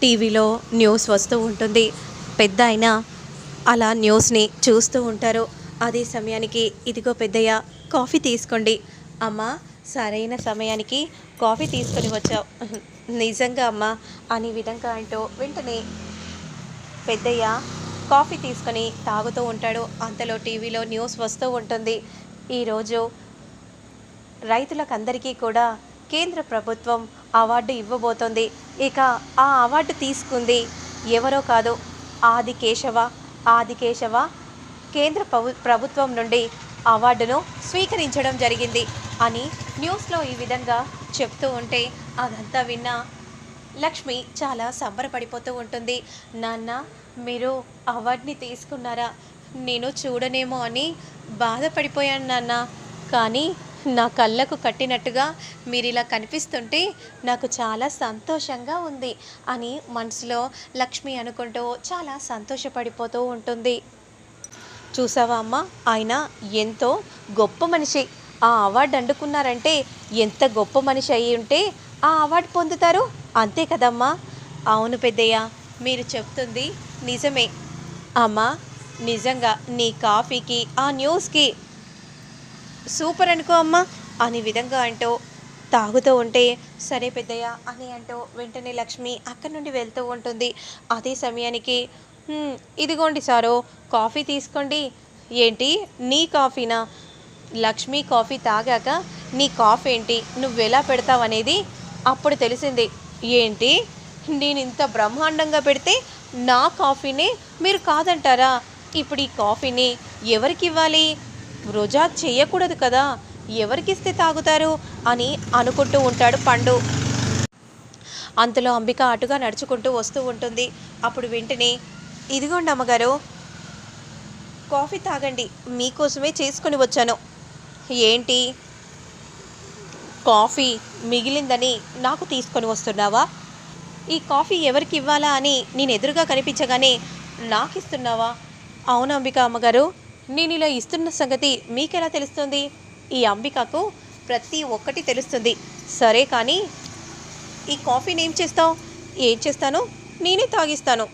టీవీలో న్యూస్ వస్తూ ఉంటుంది. పెద్ద అయినా అలా న్యూస్ని చూస్తూ ఉంటారు. అదే సమయానికి ఇదిగో పెద్దయ్య కాఫీ తీసుకోండి. అమ్మ సరైన సమయానికి కాఫీ తీసుకొని వచ్చావు. నిజంగా అమ్మ అనే విధంగా అంటూ వెంటనే పెద్దయ్య కాఫీ తీసుకొని తాగుతూ ఉంటాడు. అంతలో టీవీలో న్యూస్ వస్తూ ఉంటుంది. ఈరోజు రైతులకందరికీ కూడా కేంద్ర ప్రభుత్వం అవార్డు ఇవ్వబోతోంది. ఇక ఆ అవార్డు తీసుకుంది ఎవరో కాదు ఆది కేశవ ఆది కేశవ కేంద్ర ప్రభు ప్రభుత్వం నుండి అవార్డును స్వీకరించడం జరిగింది అని న్యూస్లో ఈ విధంగా చెప్తూ ఉంటే అదంతా విన్న లక్ష్మి చాలా సంబరపడిపోతూ ఉంటుంది. నాన్న మీరు అవార్డుని తీసుకున్నారా? నేను చూడనేమో అని బాధపడిపోయాను నాన్న. కానీ నా కళ్ళకు కట్టినట్టుగా మీరు ఇలా కనిపిస్తుంటే నాకు చాలా సంతోషంగా ఉంది అని మనసులో లక్ష్మి అనుకుంటూ చాలా సంతోషపడిపోతూ ఉంటుంది. చూసావా అమ్మ? ఆయన ఎంతో గొప్ప మనిషి. ఆ అవార్డు అందుకున్నారంటే ఎంత గొప్ప మనిషి అయి ఉంటే ఆ అవార్డు పొందుతారు. అంతే కదమ్మా? అవును పెద్దయ్య మీరు చెప్తుంది నిజమే. అమ్మా నిజంగా నీ కాఫీకి ఆ న్యూస్కి సూపర్ అనుకో అమ్మా. అనే విధంగా అంటూ తాగుతూ ఉంటే సరే పెద్దయ్య అని అంటూ వెంటనే లక్ష్మి అక్కడి నుండి వెళ్తూ ఉంటుంది. అదే సమయానికి ఇదిగోండి సారు కాఫీ తీసుకోండి. ఏంటి? నీ కాఫీనా? లక్ష్మి కాఫీ తాగాక నీ కాఫీ ఏంటి? నువ్వు ఎలా పెడతావనేది అప్పుడు తెలిసింది. ఏంటి? నేను ఇంత బ్రహ్మాండంగా పెడితే నా కాఫీనే మీరు కాదంటారా? ఇప్పుడు ఈ కాఫీని ఎవరికి ఇవ్వాలి? వృజా చేయకూడదు కదా? ఎవరికిస్తే తాగుతారు? అని అనుకుంటూ ఉంటాడు పండు. అంతలో అంబిక అటుగా నడుచుకుంటూ వస్తూ ఉంటుంది. అప్పుడు వెంటనే ఇదిగోండి అమ్మగారు కాఫీ తాగండి మీకోసమే చేసుకొని వచ్చాను. ఏంటి? కాఫీ మిగిలిందని నాకు తీసుకొని వస్తున్నావా? ఈ కాఫీ ఎవరికి ఇవ్వాలా అని నేను ఎదురుగా కనిపించగానే నాకు ఇస్తున్నావా అవును అంబిక అమ్మగారు నేను ఇలా ఇస్తున్న సంగతి మీకెలా తెలుస్తుంది? ఈ అంబికకు ప్రతి ఒక్కటి తెలుస్తుంది. సరే కానీ ఈ కాఫీని ఏం చేస్తావు? ఏం చేస్తాను? నేనే తాగిస్తాను.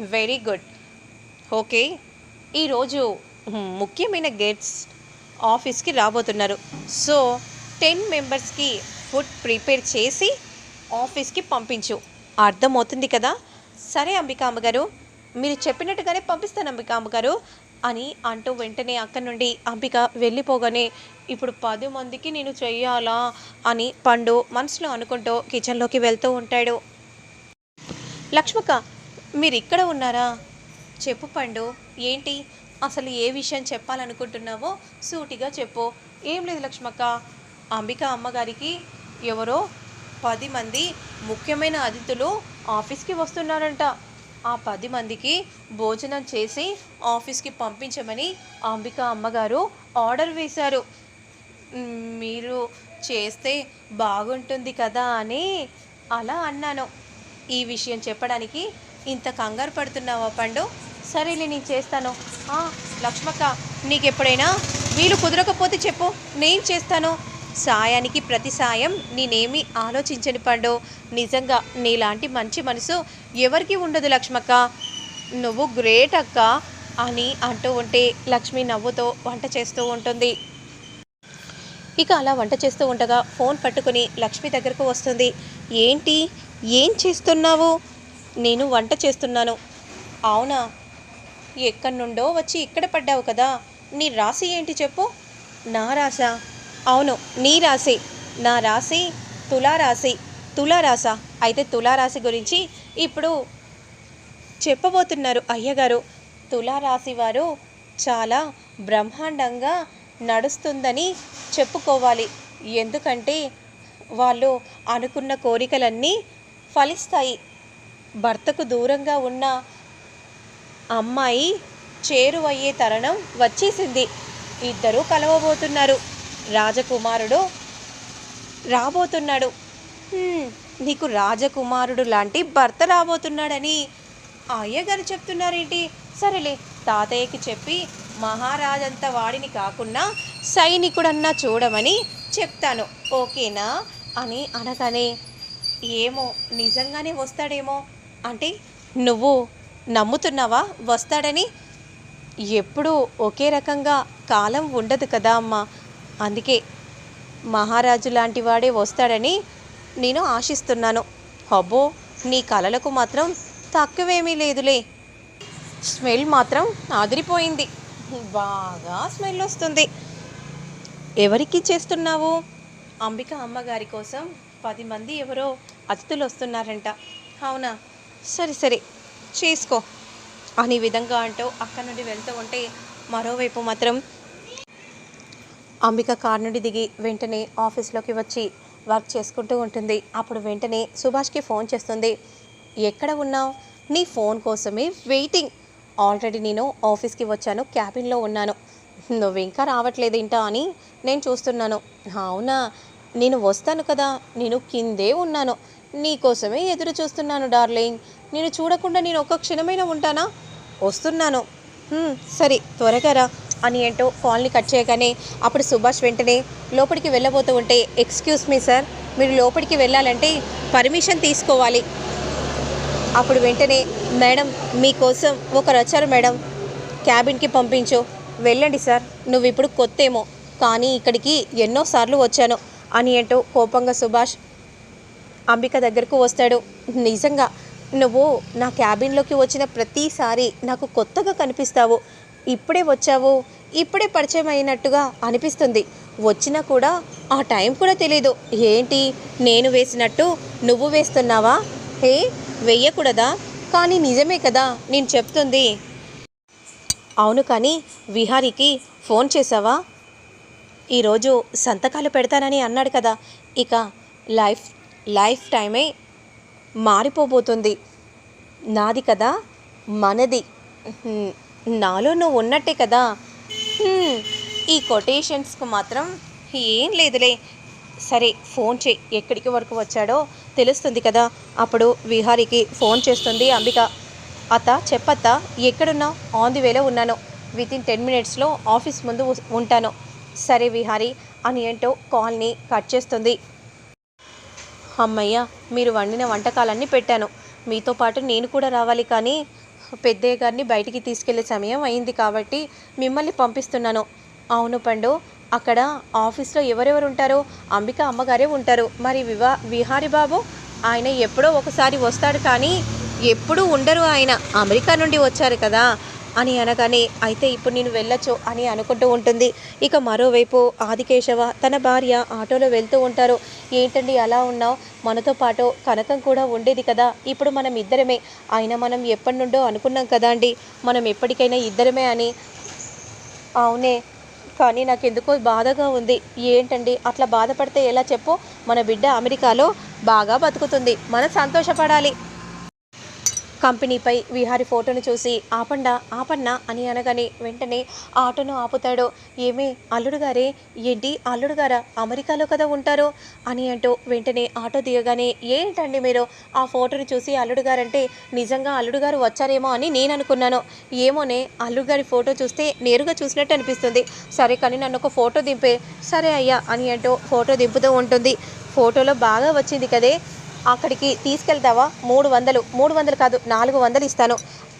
Very good. ఓకే ఈరోజు ముఖ్యమైన గెట్స్ ఆఫీస్కి రాబోతున్నారు. సో టెన్ మెంబర్స్కి ఫుడ్ ప్రిపేర్ చేసి ఆఫీస్కి పంపించు. అర్థమవుతుంది కదా? సరే అంబిక అమ్మగారు మీరు చెప్పినట్టుగానే పంపిస్తాను అంబిక అమ్మగారు అని అంటూ వెంటనే అక్కడి నుండి అంబిక వెళ్ళిపోగానే ఇప్పుడు పది మందికి నేను చెయ్యాలా? అని పండు మనసులో అనుకుంటూ కిచెన్లోకి వెళ్తూ ఉంటాడు. లక్ష్మక్క మీరు ఇక్కడ ఉన్నారా? చెప్పు పండు. ఏంటి? అసలు ఏ విషయం చెప్పాలనుకుంటున్నావో సూటిగా చెప్పు. ఏం లేదు లక్ష్మక్క. అంబిక అమ్మగారికి ఎవరో పది మంది ముఖ్యమైన అతిథులు ఆఫీస్కి వస్తున్నారంట. ఆ పది మందికి భోజనం చేసి ఆఫీస్కి పంపించమని అంబిక అమ్మగారు ఆర్డర్ వేశారు. మీరు చేస్తే బాగుంటుంది కదా అని అలా అన్నాను. ఈ విషయం చెప్పడానికి ఇంత కంగారు పడుతున్నావా పండు? సరేలే నేను చేస్తాను. లక్ష్మక్క నీకు ఎప్పుడైనా వీలు కుదరకపోతే చెప్పు. నేను చేస్తాను. సాయానికి ప్రతి సాయం నేనేమి ఆలోచించని పండు. నిజంగా నీలాంటి మంచి మనసు ఎవరికి ఉండదు లక్ష్మక్క? నువ్వు గ్రేట్ అక్క అని అంటూ ఉంటే లక్ష్మి నవ్వుతో వంట చేస్తూ ఉంటుంది. ఇక అలా వంట చేస్తూ ఉండగా ఫోన్ పట్టుకుని లక్ష్మి దగ్గరకు వస్తుంది. ఏంటి? ఏం చేస్తున్నావు? నేను వంట చేస్తున్నాను. అవునా? ఎక్కడి నుండో వచ్చి ఇక్కడ పడ్డావు కదా. నీ రాశి ఏంటి చెప్పు. నా రాసా అవును నీ రాశి నా రాశి తులారాశి తులారాశ. అయితే తులారాశి గురించి ఇప్పుడు చెప్పబోతున్నారు అయ్యగారు. తులారాశి వారు చాలా బ్రహ్మాండంగా నడుస్తుందని చెప్పుకోవాలి. ఎందుకంటే వాళ్ళు అనుకున్న కోరికలన్నీ ఫలిస్తాయి. భర్తకు దూరంగా ఉన్న అమ్మాయి చేరువయ్యే తరుణం వచ్చేసింది. ఇద్దరూ కలవబోతున్నారు. రాజకుమారుడు రాబోతున్నాడు. నీకు రాజకుమారుడు లాంటి భర్త రాబోతున్నాడని అయ్యగారు చెప్తున్నారేంటి? సరేలే తాతయ్యకి చెప్పి మహారాజంత వాడిని కాకుండా సైనికుడన్నా చూడమని చెప్తాను. ఓకేనా? అని అనగానే ఏమో నిజంగానే వస్తాడేమో. అంటే నువ్వు నమ్ముతున్నావా వస్తాడని? ఎప్పుడూ ఒకే రకంగా కాలం ఉండదు కదా అమ్మా. అందుకే మహారాజు లాంటి వాడే వస్తాడని నేను ఆశిస్తున్నాను. అబ్బో నీ కలలకు మాత్రం తక్కువేమీ లేదులే. స్మెల్ మాత్రం ఆదిరిపోయింది బాగా స్మెల్ వస్తుంది. ఎవరికి చేస్తున్నావు? అంబిక అమ్మగారి కోసం పది మంది ఎవరో అతిథులు వస్తున్నారంట. అవునా? సరే సరే. చేసుకో. అని విధంగా అంటూ అక్కడ నుండి వెళ్తూ ఉంటే మరోవైపు మాత్రం అంబిక కార్ నుండి దిగి వెంటనే ఆఫీస్లోకి వచ్చి వర్క్ చేసుకుంటూ ఉంటుంది. అప్పుడు వెంటనే సుభాష్కి ఫోన్ చేస్తుంది. ఎక్కడ ఉన్నావు? నీ ఫోన్ కోసమే వెయిటింగ్. ఆల్రెడీ నేను ఆఫీస్కి వచ్చాను క్యాబిన్లో ఉన్నాను. నువ్వు ఇంకా రావట్లేదు ఏంటా అని నేను చూస్తున్నాను. అవునా? నేను వస్తాను కదా. నేను కిందే ఉన్నాను. నీ కోసమే ఎదురు చూస్తున్నాను డార్లింగ్. నేను చూడకుండా నేను ఒక్క క్షణమైనా ఉంటానా? వస్తున్నాను. సరే త్వరగా రా. అని ఏంటో కాల్ని కట్ చేయగానే అప్పుడు సుభాష్ వెంటనే లోపలికి వెళ్ళబోతూ ఉంటే ఎక్స్క్యూజ్ మీ సార్ మీరు లోపలికి వెళ్ళాలంటే పర్మిషన్ తీసుకోవాలి. అప్పుడు వెంటనే మేడం మీకోసం ఒకరు వచ్చారు మేడం క్యాబిన్కి పంపించు. వెళ్ళండి సార్ నువ్వు ఇప్పుడు కొత్తేమో. కానీ ఇక్కడికి ఎన్నోసార్లు వచ్చాను. అని ఏంటో కోపంగా సుభాష్ అంబిక దగ్గరకు వస్తాడు. నిజంగా నువ్వు నా క్యాబిన్లోకి వచ్చిన ప్రతిసారి నాకు కొత్తగా కనిపిస్తావు. ఇప్పుడే వచ్చావు ఇప్పుడే పరిచయం అయినట్టుగా అనిపిస్తుంది. వచ్చినా కూడా ఆ టైం కూడా తెలీదు. ఏంటి? నేను వేసినట్టు నువ్వు వేస్తున్నావా? హే వెయ్యకూడదా కానీ నిజమే కదా నేను చెప్తుంది. అవును కానీ విహారీకి ఫోన్ చేసావా? ఈరోజు సంతకాలు పెడతానని అన్నాడు కదా. ఇక లైఫ్ లైఫ్ టైమే మారిపోబోతుంది. నాది కదా మనది. నాలో నువ్వు ఉన్నట్టే కదా. ఈ కొటేషన్స్కు మాత్రం ఏం లేదులే. సరే ఫోన్ చేయి. ఎక్కడికి వరకు వచ్చాడో తెలుస్తుంది కదా. అప్పుడు విహారికి ఫోన్ చేస్తుంది అంబిక. అత్త చెప్పత్త ఎక్కడున్నా ఆన్ ది వేలో ఉన్నాను. విత్ ఇన్ టెన్ మినిట్స్లో ఆఫీస్ ముందు ఉంటాను. సరే విహారీ అని ఏంటో కాల్ని కట్ చేస్తుంది. అమ్మయ్య మీరు వండిన వంటకాలన్నీ పెట్టాను. మీతో పాటు నేను కూడా రావాలి కానీ పెద్దయ్య గారిని బయటికి తీసుకెళ్ళే సమయం అయింది కాబట్టి మిమ్మల్ని పంపిస్తున్నాను. అవును పండు అక్కడ ఆఫీస్లో ఎవరెవరు ఉంటారో అంబిక అమ్మగారే ఉంటారు. మరి వివా విహారి బాబు ఆయన ఎప్పుడో ఒకసారి వస్తాడు కానీ ఎప్పుడూ ఉండరు ఆయన. అమెరికా నుండి వచ్చారు కదా. అని అనగానే అయితే ఇప్పుడు నేను వెళ్ళొచ్చు అని అనుకుంటూ ఉంటుంది. ఇక మరోవైపు ఆదికేశవ తన భార్య ఆటోలో వెళ్తూ ఉంటారు. ఏంటండి అలా ఉన్నావు? మనతో పాటు కనకం కూడా ఉండేది కదా. ఇప్పుడు మనం ఇద్దరమే. అయినా మనం ఎప్పటి నుండో అనుకున్నాం కదా అండి. మనం ఎప్పటికైనా ఇద్దరమే అని. అవునే. కానీ నాకు ఎందుకో బాధగా ఉంది. ఏంటండి? అట్లా బాధపడితే ఎలా చెప్పు? మన బిడ్డ అమెరికాలో బాగా బతుకుతుంది. మనం సంతోషపడాలి. కంపెనీపై విహారి ఫోటోను చూసి ఆపండా ఆపన్నా అని అనగానే వెంటనే ఆటోను ఆపుతాడు. ఏమే అల్లుడు గారే ఏంటి అల్లుడుగారా అమెరికాలో కదా ఉంటారు? అని అంటూ వెంటనే ఆటో దిగగానే ఏంటండి మీరు? ఆ ఫోటోని చూసి అల్లుడుగారంటే నిజంగా అల్లుడు గారు వచ్చారేమో అని నేను అనుకున్నాను. ఏమోనే అల్లుడు గారి ఫోటో చూస్తే నేరుగా చూసినట్టు అనిపిస్తుంది. సరే కానీ నన్ను ఒక ఫోటో దింపే. సరే అయ్యా అని అంటూ ఫోటో దింపుతూ ఉంటుంది. ఫోటోలో బాగా వచ్చింది కదే. అక్కడికి తీసుకెళ్తావా? మూడు వందలు. మూడు వందలు కాదు నాలుగు వందలు ఇస్తాను.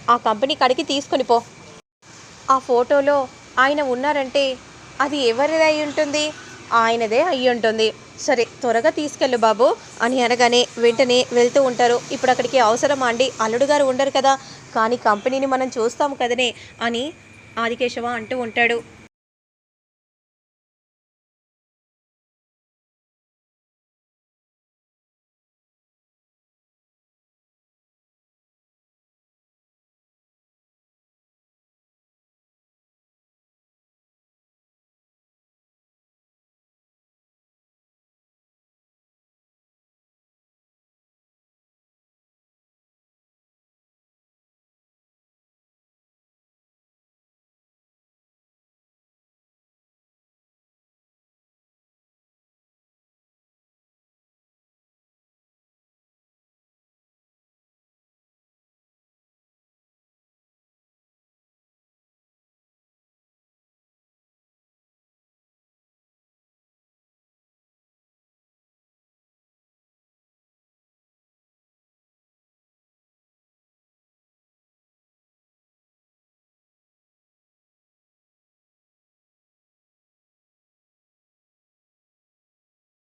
ఆ కంపెనీ కాడికి తీసుకొని పో. ఆ ఫోటోలో ఆయన ఉన్నారంటే అది ఎవరిది అయి ఉంటుంది? ఆయనదే అయి ఉంటుంది. సరే త్వరగా తీసుకెళ్ళు బాబు అని అనగానే వెంటనే వెళ్తూ ఉంటారు. ఇప్పుడు అక్కడికి అవసరమా అండి? అల్లుడు గారు ఉండరు కదా. కానీ కంపెనీని మనం చూస్తాం కదనే అని ఆదికేశవ అంటూ ఉంటాడు.